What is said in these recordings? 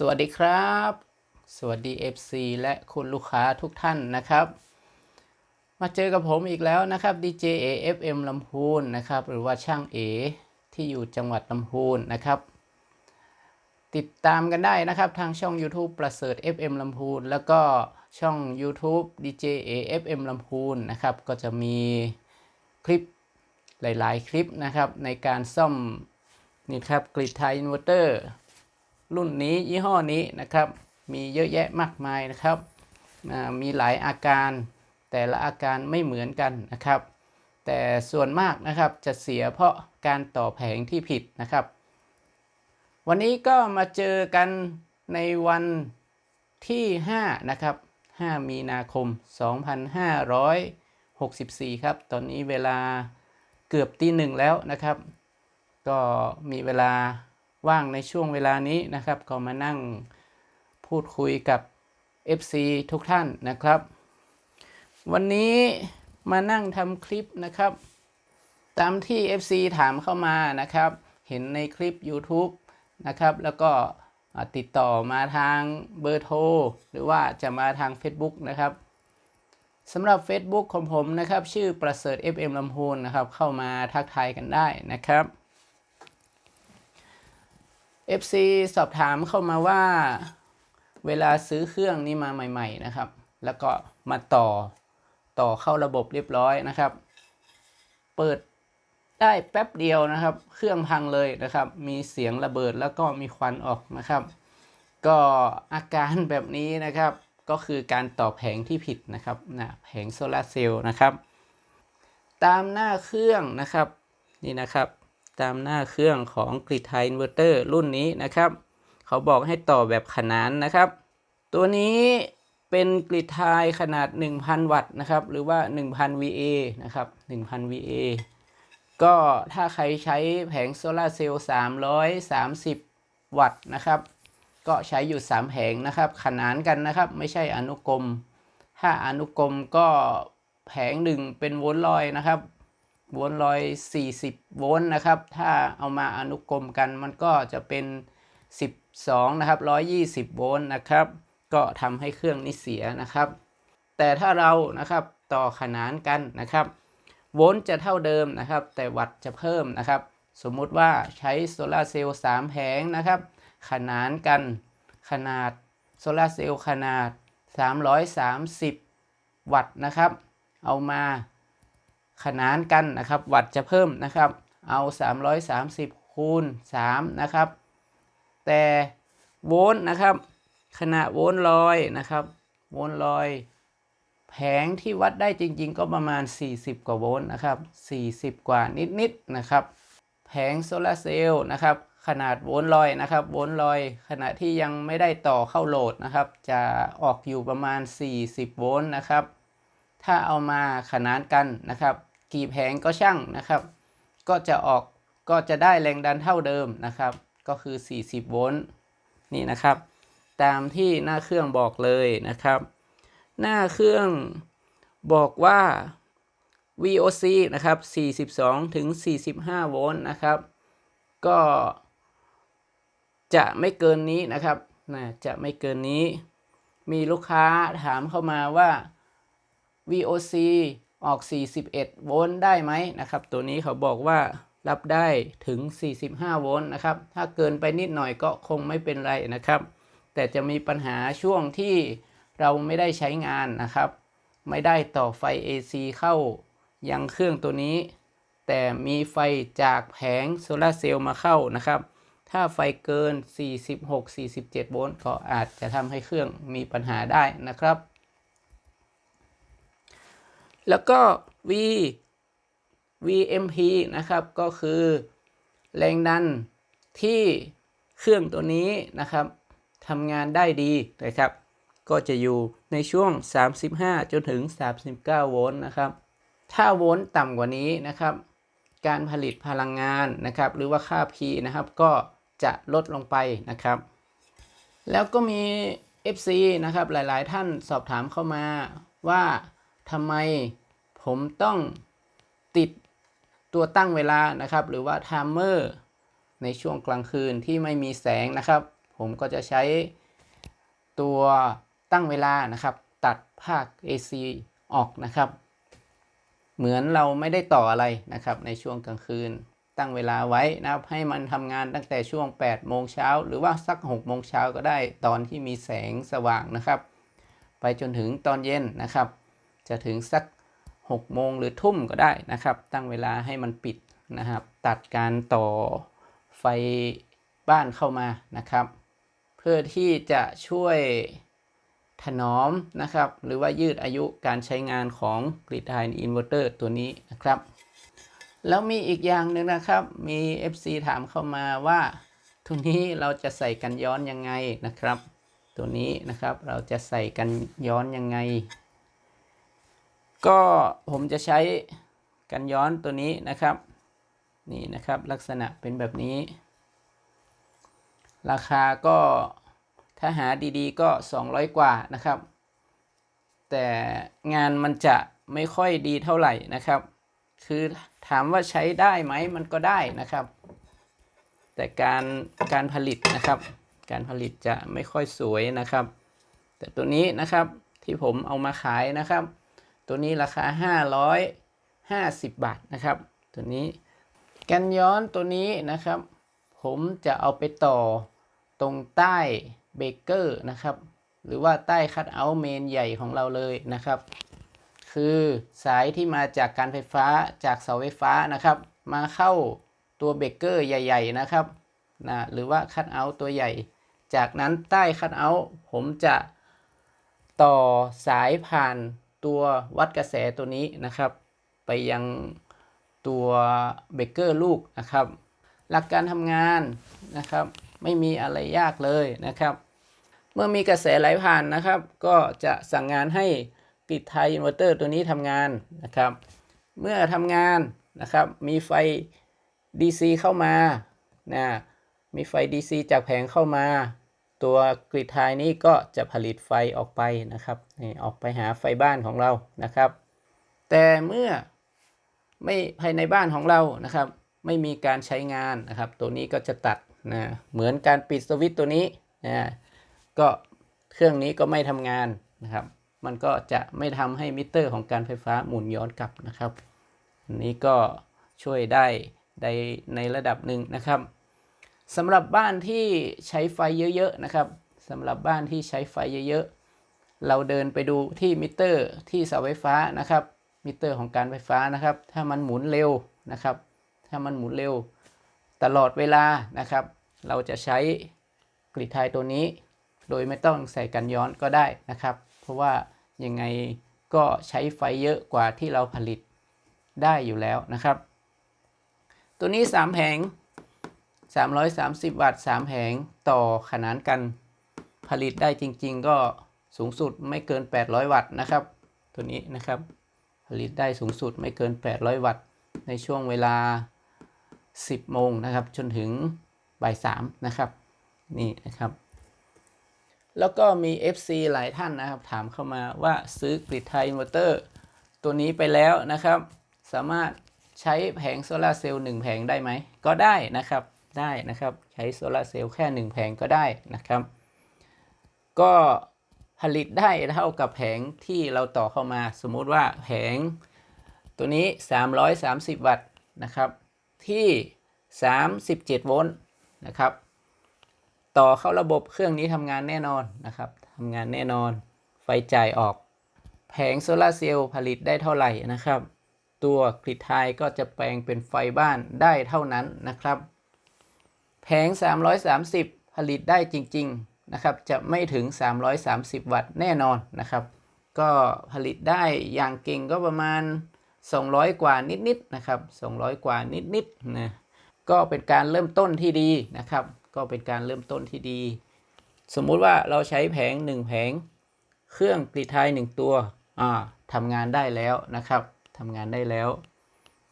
สวัสดีครับ สวัสดี FC และคุณลูกค้าทุกท่านนะครับ มาเจอกับผมอีกแล้วนะครับ DJ AFM ลำพูนนะครับ หรือว่าช่างเอที่อยู่จังหวัดลำพูนนะครับ ติดตามกันได้นะครับทางช่อง YouTube ประเสริฐ FM ลำพูน แล้วก็ช่อง YouTube DJ AFM ลำพูนนะครับ ก็จะมีคลิปหลาย ๆ คลิปนะครับในการซ่อมนี่ครับกริดไทยอินเวอร์เตอร์ รุ่นนี้ยี่ห้อนี้นะครับ มีเยอะแยะมากมายนะครับ มีหลายอาการแต่ละอาการไม่เหมือนกันนะครับ แต่ส่วนมากนะครับจะเสียเพราะการต่อแผงที่ผิดนะครับ วันนี้ก็มาเจอกันในวันที่ 5 นะครับ 5 มีนาคม 2564 ครับ ตอนนี้เวลาเกือบตีหนึ่งแล้วนะครับ ก็มีเวลา ว่างในช่วงเวลานี้นะครับ ก็มานั่งพูดคุยกับ FC ทุกท่านนะครับ วันนี้มานั่งทำคลิปนะครับ ตามที่ FC ถามเข้ามานะครับ เห็นในคลิป YouTube นะครับ แล้วก็ติดต่อมาทางเบอร์โทร หรือว่าจะมาทาง Facebook นะครับสำหรับ Facebook ของผมนะครับ ชื่อประเสริฐ FM ลำพูนนะครับ เข้ามาทักทายกันได้นะครับ FC สอบถามเข้ามาว่าเวลาซื้อเครื่องนี้มาใหม่ ๆ นะครับ แล้วก็มาต่อต่อเข้าระบบเรียบร้อยนะครับ เปิดได้แป๊บเดียวนะครับ เครื่องพังเลยนะครับ มีเสียงระเบิดแล้วก็มีควันออกนะครับ ก็อาการแบบนี้นะครับ ก็คือการต่อแผงที่ผิดนะครับนะแผงโซลาร์เซลล์นะครับ ตามหน้าเครื่องนะครับนี่นะครับ ตามหน้าเครื่องของกริดไทอินเวอร์เตอร์รุ่นนี้นะครับ เขาบอกให้ต่อแบบขนานนะครับ ตัวนี้เป็นกริดไทขนาด 1,000 วัตต์นะครับ หรือว่า 1,000 VA นะครับ 1,000 VA ก็ถ้าใครใช้แผงโซลาเซลล์330 วัตต์นะครับ ก็ใช้อยู่ 3 แผงนะครับ ขนานกันนะครับ ไม่ใช่อนุกรม ถ้าอนุกรมก็แผงหนึ่งเป็นโวลต์ลอยนะครับ โวลต์ลอย40โวลต์นะครับ ถ้าเอามาอนุกรมกันมันก็จะเป็น 12 นะครับ 120 โวลต์นะครับ ก็ทำให้เครื่องนี้เสียนะครับ แต่ถ้าเรานะครับต่อขนานกันนะครับ โวลต์จะเท่าเดิมนะครับ แต่วัตต์จะเพิ่มนะครับ สมมุติว่าใช้โซลาเซลล์3แผงนะครับ ขนานกันขนาดโซลาเซลล์ขนาด 330 วัตต์นะครับ เอามา ขนานกันนะครับ วัตต์จะเพิ่มนะครับ เอา 330 คูณ 3 นะครับ แต่โวลต์นะครับ ขณะโวลต์ลอยนะครับ โวลต์ลอย แผงที่วัดได้จริง ๆ ก็ประมาณ 40 กว่าโวลต์นะครับ 40 กว่านิดๆนะครับ แผงโซลาร์เซลล์นะครับ ขนาดโวลต์ลอยนะครับ โวลต์ลอย ขณะที่ยังไม่ได้ต่อเข้าโหลดนะครับ จะออกอยู่ประมาณ 40 โวลต์นะครับ ถ้าเอามาขนานกันนะครับ กี่แผงก็ช่างนะครับ ก็จะออกก็จะได้แรงดันเท่าเดิมนะครับ ก็คือ 40 โวลต์นี่นะครับ ตามที่หน้าเครื่องบอกเลยนะครับ หน้าเครื่องบอกว่า VOC นะครับ 42 ถึง 45 โวลต์นะครับ ก็จะไม่เกินนี้นะครับนะจะไม่เกินนี้ มีลูกค้าถามเข้ามาว่า VOC ออก 41 โวลต์ได้ไหมนะครับ ตัวนี้เขาบอกว่ารับได้ถึง 45 โวลต์นะครับ ถ้าเกินไปนิดหน่อยก็คงไม่เป็นไรนะครับ แต่จะมีปัญหาช่วงที่เราไม่ได้ใช้งานนะครับ ไม่ได้ต่อไฟ AC เข้ายังเครื่องตัวนี้ แต่มีไฟจากแผงโซลาเซลล์มาเข้านะครับ ถ้าไฟเกิน 46-47 โวลต์ก็อาจจะทำให้เครื่องมีปัญหาได้นะครับ แล้วก็ V VMP นะครับ ก็คือแรงดันที่เครื่องตัวนี้นะครับทำงานได้ดีนะครับ ก็จะอยู่ในช่วง 35 จนถึง 39 โวลต์นะครับ ถ้าโวลต์ต่ำกว่านี้นะครับ การผลิตพลังงานนะครับ หรือว่าค่า P นะครับ ก็จะลดลงไปนะครับ แล้วก็มี FC นะครับ หลาย ๆ ท่านสอบถามเข้ามาว่า ทำไมผมต้องติดตัวตั้งเวลานะครับ หรือว่าไทม์เมอร์ในช่วงกลางคืนที่ไม่มีแสงนะครับผผมก็จะใช้ตัวตั้งเวลานะครับ ตัดภาค AC ออกนะครับ เหมือนเราไม่ได้ต่ออะไรนะครับ ในช่วงกลางคืนตั้งเวลาไว้นะครับ ให้มันทำงานตั้งแต่ช่วง 8 โมงเช้า หรือว่าสัก 6 โมงเช้าก็ได้ตอนที่มีแสงสว่างนะครับ ไปจนถึงตอนเย็นนะครับ จะถึงสัก6โมงหรือทุ่มก็ได้นะครับ ตั้งเวลาให้มันปิดนะครับ ตัดการต่อไฟบ้านเข้ามานะครับ เพื่อที่จะช่วยถนอมนะครับ หรือว่ายืดอายุการใช้งานของกริดไฮอินเวอร์เตอร์ตัวนี้นะครับ แล้วมีอีกอย่างหนึ่งนะครับ มี FC ถามเข้ามาว่าตัวนี้เราจะใส่กันย้อนยังไงนะครับ ตัวนี้นะครับเราจะใส่กันย้อนยังไง ก็ผมจะใช้กันย้อนตัวนี้นะครับ นี่นะครับลักษณะเป็นแบบนี้ ราคาก็ถ้าหาดีๆก็ 200 กว่านะครับ แต่งานมันจะไม่ค่อยดีเท่าไหร่นะครับ คือถามว่าใช้ได้ไหมมันก็ได้นะครับ แต่การการผลิตนะครับ การผลิตจะไม่ค่อยสวยนะครับ แต่ตัวนี้นะครับที่ผมเอามาขายนะครับ ตัวนี้ราคา 550 บาทนะครับ ตัวนี้กันย้อนตัวนี้นะครับ ผมจะเอาไปต่อตรงใต้เบเกอร์นะครับ หรือว่าใต้คัตเอาท์เมนใหญ่ของเราเลยนะครับ คือสายที่มาจากการไฟฟ้าจากเสาไฟฟ้านะครับ มาเข้าตัวเบเกอร์ใหญ่ ๆ นะครับนะหรือว่าคัตเอาท์ตัวใหญ่ จากนั้นใต้คัตเอาท์ผมจะต่อสายผ่าน ตัววัดกระแสตัวนี้นะครับ ไปยังตัวเบเกอร์ลูกนะครับ หลักการทำงานนะครับ ไม่มีอะไรยากเลยนะครับ เมื่อมีกระแสไหลผ่านนะครับ ก็จะสั่งงานให้ปิดไทยอินเวอร์เตอร์ตัวนี้ทำงานนะครับ เมื่อทำงานนะครับ มีไฟ DC เข้ามานะมีไฟ DC จากแผงเข้ามา ตัวกริดไทยนี้ก็จะผลิตไฟออกไปนะครับนี่ออกไปหาไฟบ้านของเรานะครับ แต่เมื่อไม่ภายในบ้านของเรานะครับ ไม่มีการใช้งานนะครับ ตัวนี้ก็จะตัดนะเหมือนการปิดสวิตช์ตัวนี้นะก็เครื่องนี้ก็ไม่ทำงานนะครับ มันก็จะไม่ทำให้มิเตอร์ของการไฟฟ้าหมุนย้อนกลับนะครับอันนี้ก็ช่วยได้ในระดับหนึ่งนะครับ สำหรับบ้านที่ใช้ไฟเยอะๆนะครับสำหรับบ้านที่ใช้ไฟเยอะๆ เราเดินไปดูที่มิเตอร์ที่เสาไฟฟ้านะครับ มิเตอร์ของการไฟฟ้านะครับ ถ้ามันหมุนเร็วนะครับ ถ้ามันหมุนเร็ว ตลอดเวลานะครับ เราจะใช้กริดไทยตัวนี้ โดยไม่ต้องใส่กันย้อนก็ได้นะครับ เพราะว่ายังไงก็ใช้ไฟเยอะกว่าที่เราผลิตได้อยู่แล้วนะครับ ตัวนี้ 3 แผง 330 วัตต์ 3 แผงต่อขนานกันผลิตได้จริง ๆ ก็สูงสุดไม่เกิน 800 วัตต์นะครับ ตัวนี้นะครับ ผลิตได้สูงสุดไม่เกิน 800 วัตต์ ในช่วงเวลา 10 โมงนะครับ จนถึงบ่าย3นะครับ นี่นะครับ แล้วก็มี FC หลายท่านนะครับ ถามเข้ามาว่าซื้อกริดไทยอินเวอร์เตอร์ตัวนี้ไปแล้วนะครับ สามารถใช้แผงโซลาร์เซลล์1แผงได้ไหม ก็ได้นะครับ ได้นะครับ ใช้โซลาเซลล์แค่ 1 แผงก็ได้นะครับ ก็ผลิตได้เท่ากับแผงที่เราต่อเข้ามา สมมุติว่าแผงตัวนี้ 330 วัตต์นะครับ ที่ 37 โวลต์นะครับ ต่อเข้าระบบเครื่องนี้ทำงานแน่นอนนะครับทำงานแน่นอน ไฟจ่ายออก แผงโซลาเซลล์ผลิตได้เท่าไหร่นะครับ ตัวกริดไทยก็จะแปลงเป็นไฟบ้านได้เท่านั้นนะครับ แผง 330 ผลิตได้จริง ๆ นะครับ จะไม่ถึง 330 วัตต์แน่นอนนะครับ ก็ผลิตได้อย่างเก่งก็ประมาณ 200 กว่านิด ๆ นะครับ 200 กว่านิด ๆ นะ ก็เป็นการเริ่มต้นที่ดีนะครับ ก็เป็นการเริ่มต้นที่ดี สมมุติว่าเราใช้แผง 1 แผง เครื่องกรีดไทย 1 ตัวอ่าทำงานได้แล้วนะครับทำงานได้แล้ว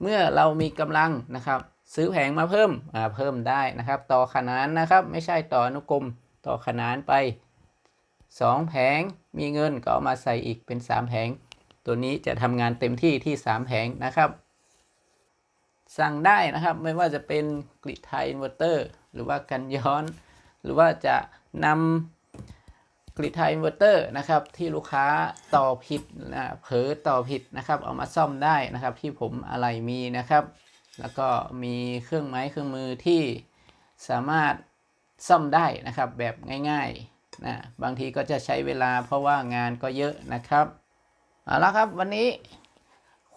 เมื่อเรามีกำลังนะครับ ซื้อแผงมาเพิ่มอ่าเพิ่มได้นะครับ ต่อขนานนะครับ ไม่ใช่ต่ออนุกรมต่อขนานไป 2 แผงมีเงินก็เอามาใส่อีกเป็น 3 แผง ตัวนี้จะทำงานเต็มที่ที่ 3 แผงนะครับ สั่งได้นะครับไม่ว่าจะเป็นกริดไทยอินเวอร์เตอร์หรือว่ากันย้อน หรือว่าจะนำกริดไทยอินเวอร์เตอร์นะครับที่ลูกค้าต่อผิดนะเผลอต่อผิดนะครับ เอามาซ่อมได้นะครับที่ผมอะไรมีนะครับ แล้วก็มีเครื่องไม้เครื่องมือที่สามารถซ่อมได้นะครับแบบง่ายๆนะบางทีก็จะใช้เวลาเพราะว่างานก็เยอะนะครับเอาละครับวันนี้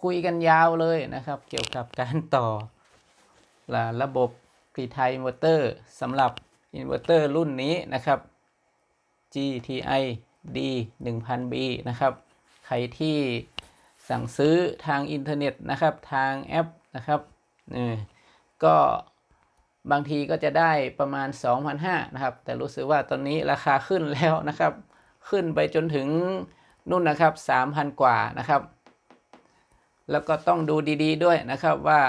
คุยกันยาวเลยนะครับ เกี่ยวกับการต่อะระบบกรีไทยอินเวอร์เตอร์สำหรับอินเวอร์เตอร์รุ่นนี้นะครับ GTI D 1000B นะครับ ใครที่สั่งซื้อทางอินเทอร์เน็ตนะครับ ทางแอปนะครับ ก็บางทีก็จะได้ประมาณ 2,500นะครับ แต่รู้สึกว่าตอนนี้ราคาขึ้นแล้วนะครับ ขึ้นไปจนถึงนู่นนะครับ 3,000 กว่านะครับ แล้วก็ต้องดูดี ๆ ด้วยนะครับว่า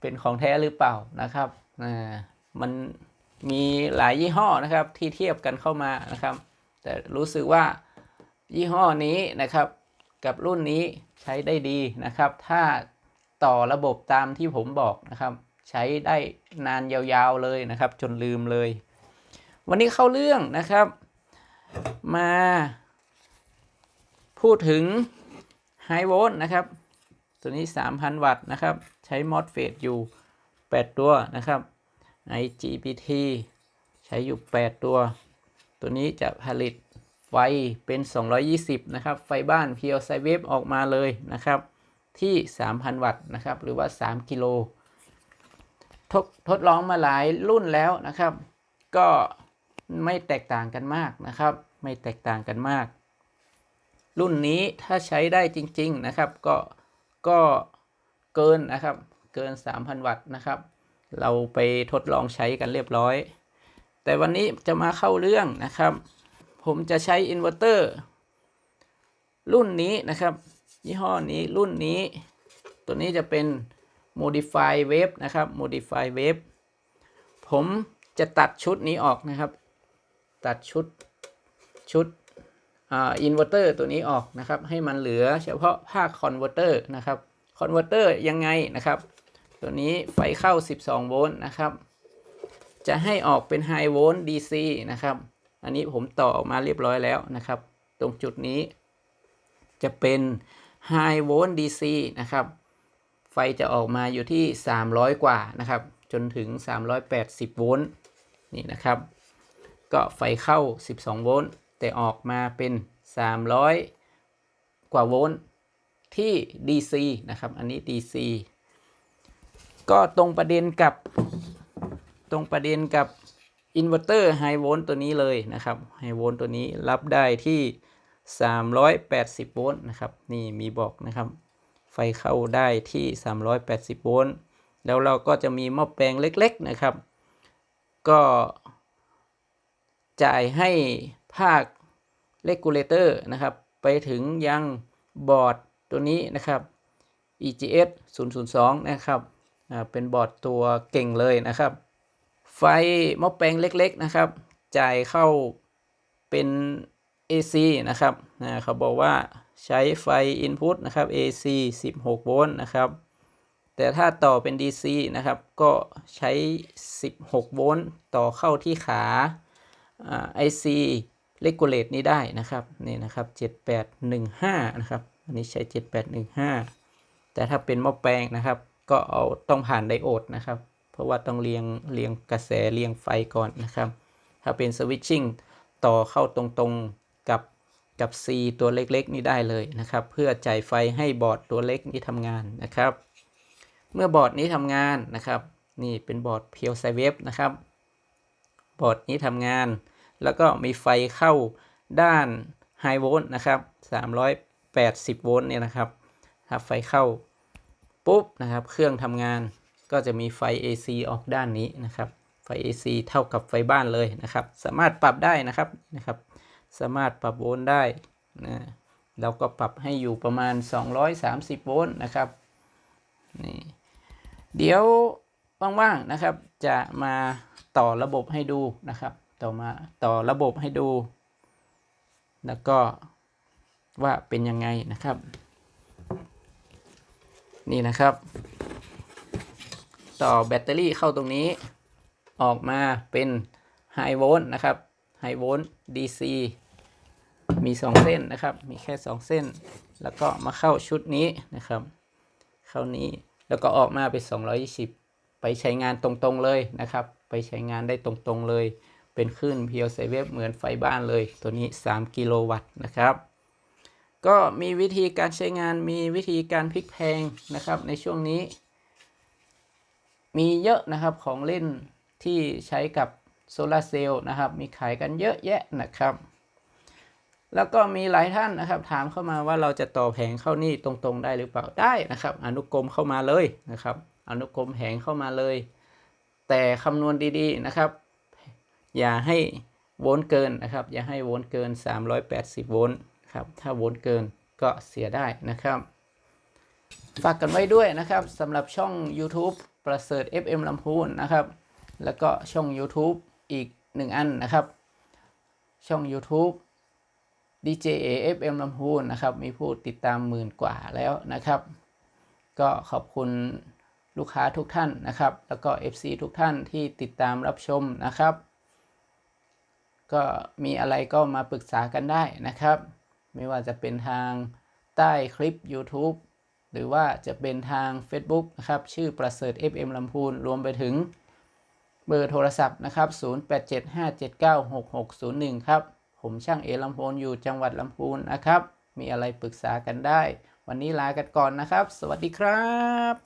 เป็นของแท้หรือเปล่านะครับมันมีหลายยี่ห้อนะครับที่เทียบกันเข้ามานะครับ แต่รู้สึกว่ายี่ห้อนี้นะครับ กับรุ่นนี้ใช้ได้ดีนะครับ ถ้า ต่อระบบตามที่ผมบอกนะครับ ใช้ได้นานยาวๆเลยนะครับ จนลืมเลย วันนี้เข้าเรื่องนะครับ มาพูดถึงไฮโวลต์นะครับ ตัวนี้ 3,000 วัตต์นะครับ ใช้ MOSFET อยู่ 8 ตัวนะครับ IGBT ใช้อยู่ 8 ตัว ตัวนี้จะผลิตไฟเป็น 220 นะครับ ไฟบ้านเพียวไซเวฟออกมาเลยนะครับ ที่ 3,000 วัตต์นะครับ หรือว่า 3 กิโลทดทดลองมาหลายรุ่นแล้วนะครับ ก็ไม่แตกต่างกันมากนะครับ ไม่แตกต่างกันมาก รุ่นนี้ถ้าใช้ได้จริง ๆนะครับ ก็ก็เกินนะครับ เกิน 3,000 วัตต์นะครับ เราไปทดลองใช้กันเรียบร้อย แต่วันนี้จะมาเข้าเรื่องนะครับ ผมจะใช้อินเวอร์เตอร์รุ่นนี้นะครับ ยี่ห้อนี้รุ่นนี้ ตัวนี้จะเป็น modify wave นะครับ modify wave ผมจะตัดชุดนี้ออกนะครับ ตัดชุดชุดอินเวอร์เตอร์ตัวนี้ออกนะครับ ให้มันเหลือเฉพาะภาคคอนเวอร์เตอร์นะครับคอนเวอร์เตอร์ยังไงนะครับ ตัวนี้ไฟเข้า 12 โวลต์นะครับ จะให้ออกเป็นไฮโวลต์ DC นะครับ อันนี้ผมต่อออกมาเรียบร้อยแล้วนะครับ ตรงจุดนี้จะเป็น ไฮโวลต์ DC นะครับ ไฟจะออกมาอยู่ที่ 300 กว่านะครับ จนถึง 380 โวลต์นี่นะครับ ก็ไฟเข้า 12 โวลต์แต่ออกมาเป็น 300 กว่าโวลต์ที่ DC นะครับ อันนี้ DC ก็ตรงประเด็นกับตรงประเด็นกับอินเวอร์เตอร์ไฮโวลต์ตัวนี้เลยนะครับไฮโวลต์ตัวนี้รับได้ที่ 380 โวลต์นะครับ นี่มีบอกนะครับ ไฟเข้าได้ที่ 380 โวลต์ แล้วเราก็จะมีหม้อแปลงเล็กๆนะครับ ก็จ่ายให้ภาคเลกูเลเตอร์นะครับ ไปถึงยังบอร์ดตัวนี้นะครับ EGS 002 นะครับอ่าเป็นบอร์ดตัวเก่งเลยนะครับ ไฟหม้อแปลงเล็กๆนะครับ จ่ายเข้าเป็น AC นะครับนะเขาบอกว่าใช้ไฟ Input นะครับ AC 16 โวลต์นะครับแต่ถ้าต่อเป็น DC นะครับก็ใช้ 16 โวลต์ต่อเข้าที่ขาอ่า IC Regulate นี้ได้นะครับนี่นะครับ 7815 นะครับอันนี้ใช้ 7815 แต่ถ้าเป็นหม้อแปลงนะครับ ก็เอาต้องผ่านไดโอดนะครับ เพราะว่าต้องเรียงเรียงกระแสเรียงไฟก่อนนะครับ ถ้าเป็นสวิตชิ่งต่อเข้าตรงๆ กับกับ C ตัวเล็กๆ นี่ได้เลยนะครับ เพื่อจ่ายไฟให้บอร์ดตัวเล็กนี้ทำงานนะครับ เมื่อบอร์ดนี้ทำงานนะครับ นี่เป็นบอร์ดเพียวไซเวฟนะครับ บอร์ดนี้ทำงาน แล้วก็มีไฟเข้าด้านไฮโวลต์นะครับ380 โวลต์เนี่ยนะครับถ้าไฟเข้าปุ๊บนะครับ เครื่องทำงานก็จะมีไฟ AC ออกด้านนี้นะครับ ไฟ AC เท่ากับไฟบ้านเลยนะครับ สามารถปรับได้นะครับนะครับ สามารถปรับโวลต์ได้นะเราก็ปรับให้อยู่ประมาณ 230 โวลต์นะครับนี่เดี๋ยวว่างๆนะครับ จะมาต่อระบบให้ดูนะครับ ต่อมาต่อระบบให้ดู แล้วก็ว่าเป็นยังไงนะครับ นี่นะครับ ต่อแบตเตอรี่เข้าตรงนี้ ออกมาเป็นไฮโวลต์นะครับไฮโวลต์ DC มี 2 เส้นนะครับ มีแค่ 2 เส้น แล้วก็มาเข้าชุดนี้นะครับ เข้านี้แล้วก็ออกมาเป็น 220 ไปใช้งานตรงๆเลยนะครับ ไปใช้งานได้ตรงๆเลย เป็นคลื่น p พียวไซเวเหมือนไฟบ้านเลย ตัวนี้ 3 กิโลวัตต์นะครับ ก็มีวิธีการใช้งานมีวิธีการพลิกแพงนะครับ ในช่วงนี้ มีเยอะนะครับของเล่นที่ใช้กับโซลาร์เซลล์นะครับ มีขายกันเยอะแยะนะครับ แล้วก็มีหลายท่านนะครับ ถามเข้ามาว่าเราจะต่อแผงเข้านี่ตรงๆ ได้หรือเปล่าได้นะครับ อนุกรมเข้ามาเลยนะครับ อนุกรมแผงเข้ามาเลย แต่คำนวณดีๆนะครับ อย่าให้โวลต์เกินนะครับ อย่าให้โวลต์เกิน 380 โวลต์ครับถ้าโวลต์เกินก็เสียได้นะครับฝากกันไว้ด้วยนะครับสำหรับช่อง YouTube ประเสริฐ FM ลำพูนนะครับ แล้วก็ช่อง YouTube อีกหนึ่งอันนะครับ ช่อง YouTube DJ FM ลำพูนนะครับ มีผู้ติดตามหมื่นกว่าแล้วนะครับ ก็ขอบคุณลูกค้าทุกท่านนะครับ แล้วก็ FC ทุกท่านที่ติดตามรับชมนะครับ ก็มีอะไรก็มาปรึกษากันได้นะครับ ไม่ว่าจะเป็นทางใต้คลิป YouTube หรือว่าจะเป็นทาง Facebook นะครับ ชื่อประเสริฐ FM ลำพูนรวมไปถึงเบอร์โทรศัพท์นะครับ 0875796601 ครับ ผมช่างเอลำพูนอยู่จังหวัดลำพูนนะครับ มีอะไรปรึกษากันได้ วันนี้ลากันก่อนนะครับ สวัสดีครับ